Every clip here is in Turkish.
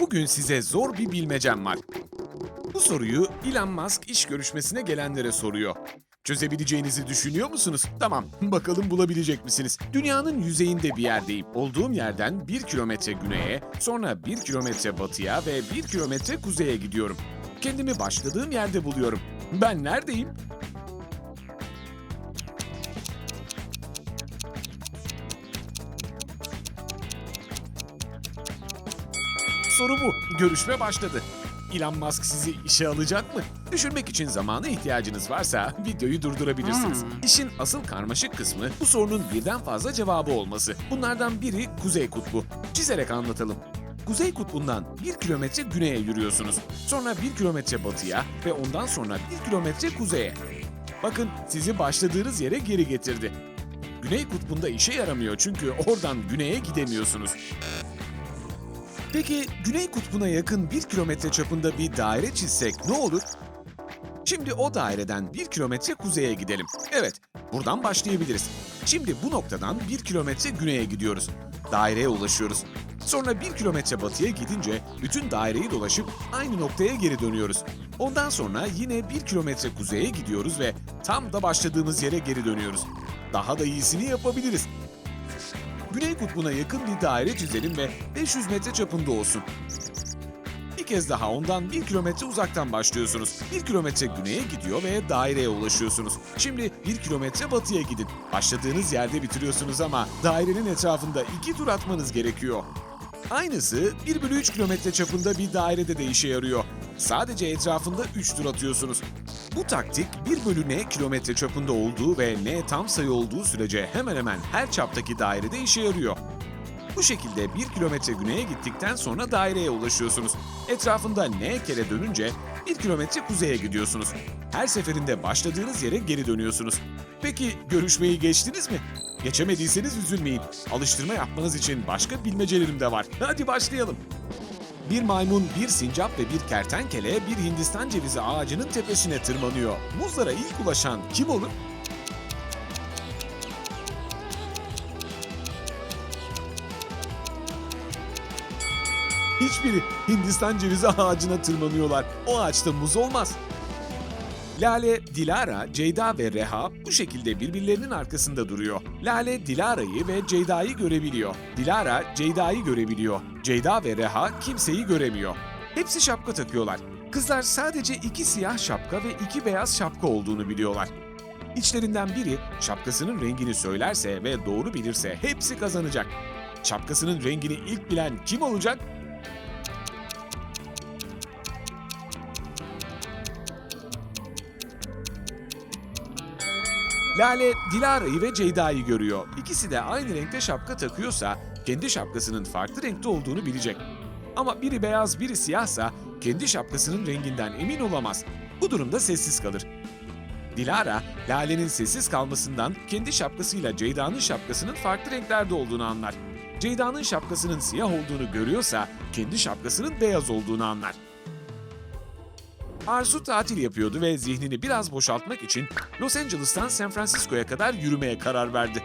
Bugün size zor bir bilmecem var. Bu soruyu Elon Musk iş görüşmesine gelenlere soruyor. Çözebileceğinizi düşünüyor musunuz? Tamam, bakalım bulabilecek misiniz? Dünyanın yüzeyinde bir yerdeyim. Olduğum yerden 1 kilometre güneye, sonra 1 kilometre batıya ve 1 kilometre kuzeye gidiyorum. Kendimi başladığım yerde buluyorum. Ben neredeyim? Soru bu. Görüşme başladı. Elon Musk sizi işe alacak mı? Düşünmek için zamana ihtiyacınız varsa videoyu durdurabilirsiniz. İşin asıl karmaşık kısmı bu sorunun birden fazla cevabı olması. Bunlardan biri Kuzey Kutbu. Çizerek anlatalım. Kuzey Kutbu'ndan 1 kilometre güneye yürüyorsunuz. Sonra 1 kilometre batıya ve ondan sonra 1 kilometre kuzeye. Bakın sizi başladığınız yere geri getirdi. Güney Kutbu'nda işe yaramıyor çünkü oradan güneye gidemiyorsunuz. Peki Güney Kutbu'na yakın 1 kilometre çapında bir daire çizsek ne olur? Şimdi o daireden 1 kilometre kuzeye gidelim. Evet, buradan başlayabiliriz. Şimdi bu noktadan 1 kilometre güneye gidiyoruz. Daireye ulaşıyoruz. Sonra 1 kilometre batıya gidince bütün daireyi dolaşıp aynı noktaya geri dönüyoruz. Ondan sonra yine 1 kilometre kuzeye gidiyoruz ve tam da başladığımız yere geri dönüyoruz. Daha da iyisini yapabiliriz. Güney kutbuna yakın bir daire çizelim ve 500 metre çapında olsun. Bir kez daha ondan 1 kilometre uzaktan başlıyorsunuz. 1 kilometre güneye gidiyor ve daireye ulaşıyorsunuz. Şimdi 1 kilometre batıya gidin. Başladığınız yerde bitiriyorsunuz ama dairenin etrafında 2 tur atmanız gerekiyor. Aynısı 1 bölü 3 kilometre çapında bir dairede de işe yarıyor. Sadece etrafında 3 tur atıyorsunuz. Bu taktik 1 bölü n kilometre çapında olduğu ve n tam sayı olduğu sürece hemen hemen her çaptaki dairede işe yarıyor. Bu şekilde 1 kilometre güneye gittikten sonra daireye ulaşıyorsunuz. Etrafında n kere dönünce 1 kilometre kuzeye gidiyorsunuz. Her seferinde başladığınız yere geri dönüyorsunuz. Peki görüşmeyi geçtiniz mi? Geçemediyseniz üzülmeyin. Alıştırma yapmanız için başka bilmecelerim de var. Hadi başlayalım. Bir maymun, bir sincap ve bir kertenkele bir Hindistan cevizi ağacının tepesine tırmanıyor. Muzlara ilk ulaşan kim olur? Hiçbiri Hindistan cevizi ağacına tırmanıyorlar. O ağaçta muz olmaz. Lale, Dilara, Ceyda ve Reha bu şekilde birbirlerinin arkasında duruyor. Lale, Dilara'yı ve Ceyda'yı görebiliyor. Dilara, Ceyda'yı görebiliyor. Ceyda ve Reha kimseyi göremiyor. Hepsi şapka takıyorlar. Kızlar sadece iki siyah şapka ve iki beyaz şapka olduğunu biliyorlar. İçlerinden biri şapkasının rengini söylerse ve doğru bilirse hepsi kazanacak. Şapkasının rengini ilk bilen kim olacak? Lale, Dilara'yı ve Ceyda'yı görüyor. İkisi de aynı renkte şapka takıyorsa kendi şapkasının farklı renkte olduğunu bilecek. Ama biri beyaz biri siyahsa kendi şapkasının renginden emin olamaz. Bu durumda sessiz kalır. Dilara, Lale'nin sessiz kalmasından kendi şapkasıyla Ceyda'nın şapkasının farklı renklerde olduğunu anlar. Ceyda'nın şapkasının siyah olduğunu görüyorsa kendi şapkasının beyaz olduğunu anlar. Arzu tatil yapıyordu ve zihnini biraz boşaltmak için Los Angeles'tan San Francisco'ya kadar yürümeye karar verdi.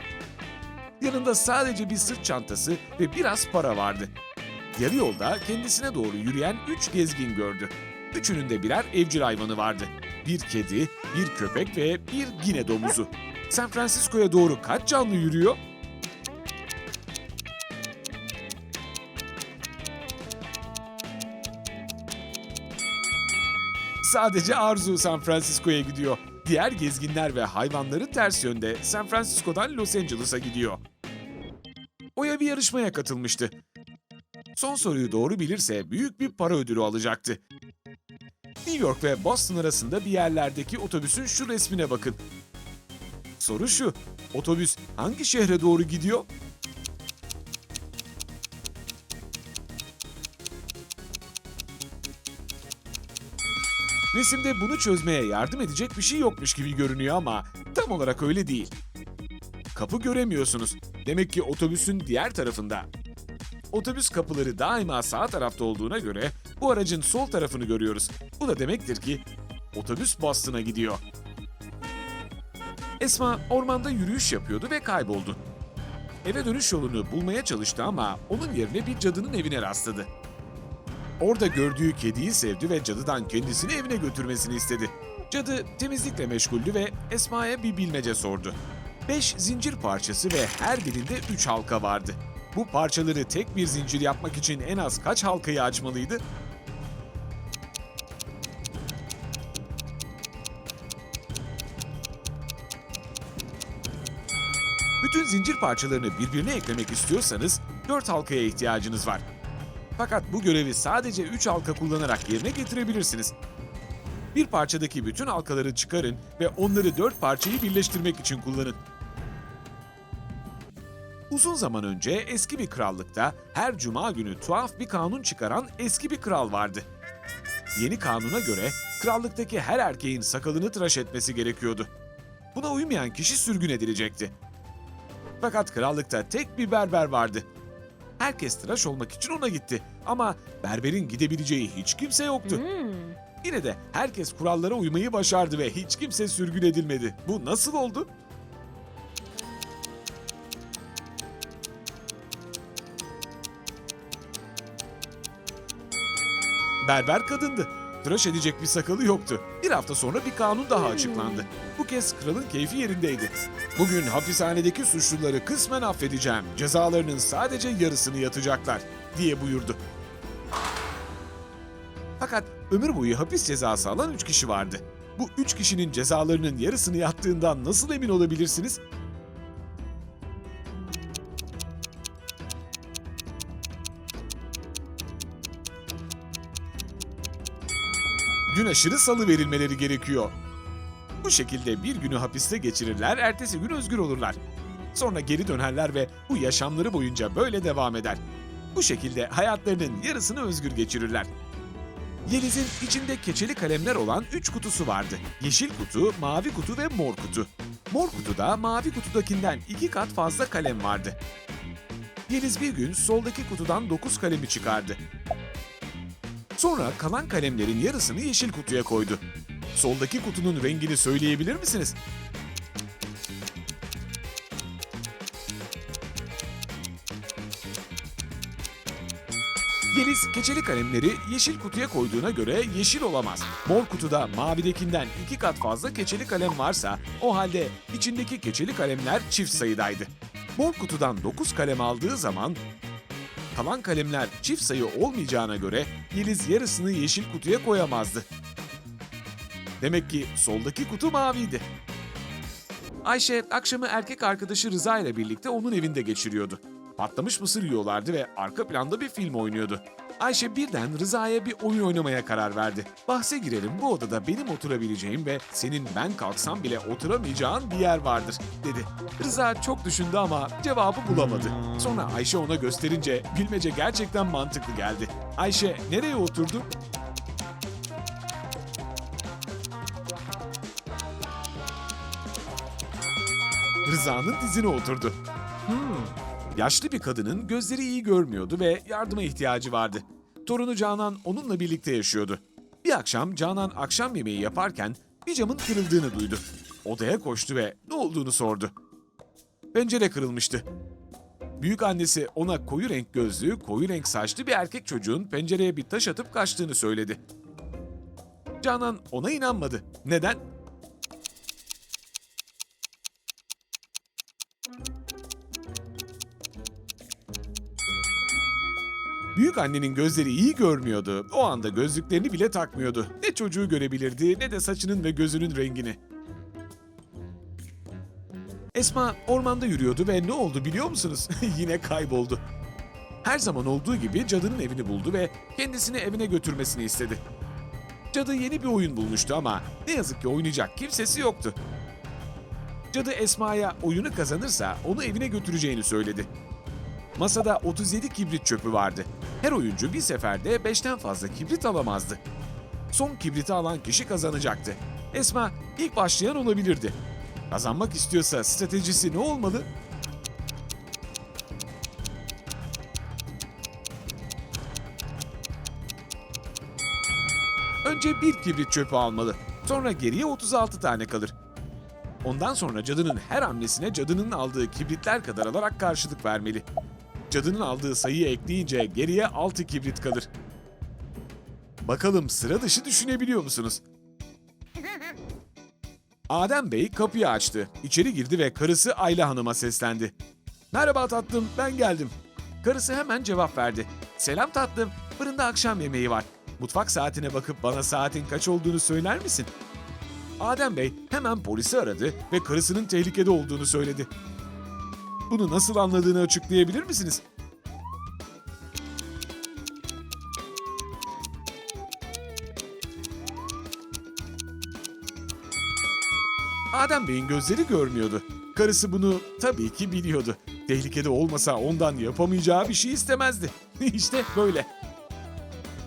Yanında sadece bir sırt çantası ve biraz para vardı. Yarı yolda kendisine doğru yürüyen üç gezgin gördü. Üçünün de birer evcil hayvanı vardı. Bir kedi, bir köpek ve bir gine domuzu. San Francisco'ya doğru kaç canlı yürüyor? Sadece Arzu San Francisco'ya gidiyor. Diğer gezginler ve hayvanları ters yönde San Francisco'dan Los Angeles'a gidiyor. Oya bir yarışmaya katılmıştı. Son soruyu doğru bilirse büyük bir para ödülü alacaktı. New York ve Boston arasında bir yerlerdeki otobüsün şu resmine bakın. Soru şu, otobüs hangi şehre doğru gidiyor? Resimde bunu çözmeye yardım edecek bir şey yokmuş gibi görünüyor ama tam olarak öyle değil. Kapı göremiyorsunuz. Demek ki otobüsün diğer tarafında. Otobüs kapıları daima sağ tarafta olduğuna göre bu aracın sol tarafını görüyoruz. Bu da demektir ki otobüs Boston'a gidiyor. Esma ormanda yürüyüş yapıyordu ve kayboldu. Eve dönüş yolunu bulmaya çalıştı ama onun yerine bir cadının evine rastladı. Orada gördüğü kediyi sevdi ve cadıdan kendisini evine götürmesini istedi. Cadı temizlikle meşguldü ve Esma'ya bir bilmece sordu. Beş zincir parçası ve her birinde üç halka vardı. Bu parçaları tek bir zincir yapmak için en az kaç halkayı açmalıydı? Bütün zincir parçalarını birbirine eklemek istiyorsanız 4 halkaya ihtiyacınız var. Fakat bu görevi sadece 3 halka kullanarak yerine getirebilirsiniz. Bir parçadaki bütün halkaları çıkarın ve onları 4 parçayı birleştirmek için kullanın. Uzun zaman önce eski bir krallıkta her cuma günü tuhaf bir kanun çıkaran eski bir kral vardı. Yeni kanuna göre krallıktaki her erkeğin sakalını tıraş etmesi gerekiyordu. Buna uymayan kişi sürgün edilecekti. Fakat krallıkta tek bir berber vardı. Herkes tıraş olmak için ona gitti ama berberin gidebileceği hiç kimse yoktu. Hmm. Yine de herkes kurallara uymayı başardı ve hiç kimse sürgün edilmedi. Bu nasıl oldu? Berber kadındı. Tıraş edecek bir sakalı yoktu. Bir hafta sonra bir kanun daha açıklandı. Bu kez kralın keyfi yerindeydi. Bugün hapishanedeki suçluları kısmen affedeceğim. Cezalarının sadece yarısını yatacaklar diye buyurdu. Fakat ömür boyu hapis cezası alan 3 kişi vardı. Bu 3 kişinin cezalarının yarısını yattığından nasıl emin olabilirsiniz? Gün aşırı salı verilmeleri gerekiyor. Bu şekilde bir günü hapiste geçirirler, ertesi gün özgür olurlar. Sonra geri dönerler ve bu yaşamları boyunca böyle devam eder. Bu şekilde hayatlarının yarısını özgür geçirirler. Yeliz'in içinde keçeli kalemler olan 3 kutusu vardı. Yeşil kutu, mavi kutu ve mor kutu. Mor kutuda mavi kutudakinden 2 kat fazla kalem vardı. Yeliz bir gün soldaki kutudan 9 kalemi çıkardı. Sonra kalan kalemlerin yarısını yeşil kutuya koydu. Soldaki kutunun rengini söyleyebilir misiniz? Yeliz keçeli kalemleri yeşil kutuya koyduğuna göre yeşil olamaz. Mor kutuda mavidekinden iki kat fazla keçeli kalem varsa o halde içindeki keçeli kalemler çift sayıdaydı. Mor kutudan 9 kalem aldığı zaman kalan kalemler çift sayı olmayacağına göre Yeliz yarısını yeşil kutuya koyamazdı. Demek ki soldaki kutu maviydi. Ayşe akşamı erkek arkadaşı Rıza ile birlikte onun evinde geçiriyordu. Patlamış mısır yiyorlardı ve arka planda bir film oynuyordu. Ayşe birden Rıza'ya bir oyun oynamaya karar verdi. Bahse girelim bu odada benim oturabileceğim ve senin ben kalksam bile oturamayacağın bir yer vardır dedi. Rıza çok düşündü ama cevabı bulamadı. Sonra Ayşe ona gösterince bilmece gerçekten mantıklı geldi. Ayşe nereye oturdu? Rıza'nın dizine oturdu. Hmm. Yaşlı bir kadının gözleri iyi görmüyordu ve yardıma ihtiyacı vardı. Torunu Canan onunla birlikte yaşıyordu. Bir akşam Canan akşam yemeği yaparken bir camın kırıldığını duydu. Odaya koştu ve ne olduğunu sordu. Pencere kırılmıştı. Büyük annesi ona koyu renk gözlü, koyu renk saçlı bir erkek çocuğun pencereye bir taş atıp kaçtığını söyledi. Canan ona inanmadı. Neden? Büyük annenin gözleri iyi görmüyordu. O anda gözlüklerini bile takmıyordu. Ne çocuğu görebilirdi ne de saçının ve gözünün rengini. Esma ormanda yürüyordu ve ne oldu biliyor musunuz? Yine kayboldu. Her zaman olduğu gibi cadının evini buldu ve kendisini evine götürmesini istedi. Cadı yeni bir oyun bulmuştu ama ne yazık ki oynayacak kimsesi yoktu. Cadı Esma'ya oyunu kazanırsa onu evine götüreceğini söyledi. Masada 37 kibrit çöpü vardı. Her oyuncu bir seferde 5'ten fazla kibrit alamazdı. Son kibriti alan kişi kazanacaktı. Esma ilk başlayan olabilirdi. Kazanmak istiyorsa stratejisi ne olmalı? Önce bir kibrit çöpü almalı. Sonra geriye 36 tane kalır. Ondan sonra cadının her hamlesine cadının aldığı kibritler kadar alarak karşılık vermeli. Cadının aldığı sayıyı ekleyince geriye 6 kibrit kalır. Bakalım sıra dışı düşünebiliyor musunuz? Adem Bey kapıyı açtı. İçeri girdi ve karısı Ayla Hanım'a seslendi. Merhaba tatlım, ben geldim. Karısı hemen cevap verdi. Selam tatlım, fırında akşam yemeği var. Mutfak saatine bakıp bana saatin kaç olduğunu söyler misin? Adem Bey hemen polisi aradı ve karısının tehlikede olduğunu söyledi. Bunu nasıl anladığını açıklayabilir misiniz? Adem Bey'in gözleri görmüyordu. Karısı bunu tabii ki biliyordu. Tehlikede olmasa ondan yapamayacağı bir şey istemezdi. işte böyle.